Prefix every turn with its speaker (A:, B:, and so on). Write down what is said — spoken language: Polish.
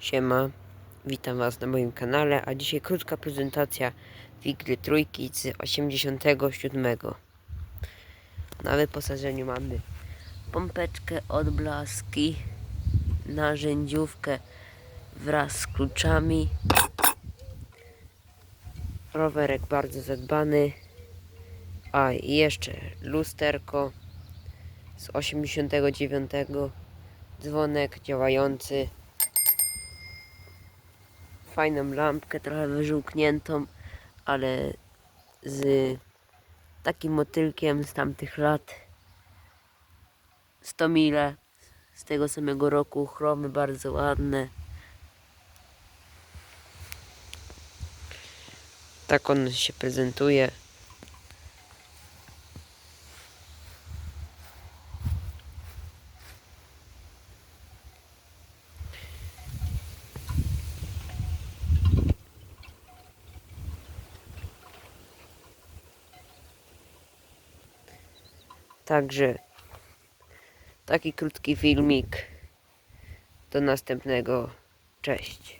A: Siema, witam Was na moim kanale, a dzisiaj krótka prezentacja Wigry Trójki z 87. Na wyposażeniu mamy pompeczkę, odblaski, narzędziówkę wraz z kluczami, rowerek bardzo zadbany, a i jeszcze lusterko z 89, dzwonek działający, fajną lampkę, trochę wyżółkniętą, ale z takim motylkiem z tamtych lat. 100 mile z tego samego roku, chromy bardzo ładne. Tak on się prezentuje. Także taki krótki filmik. Do następnego. Cześć.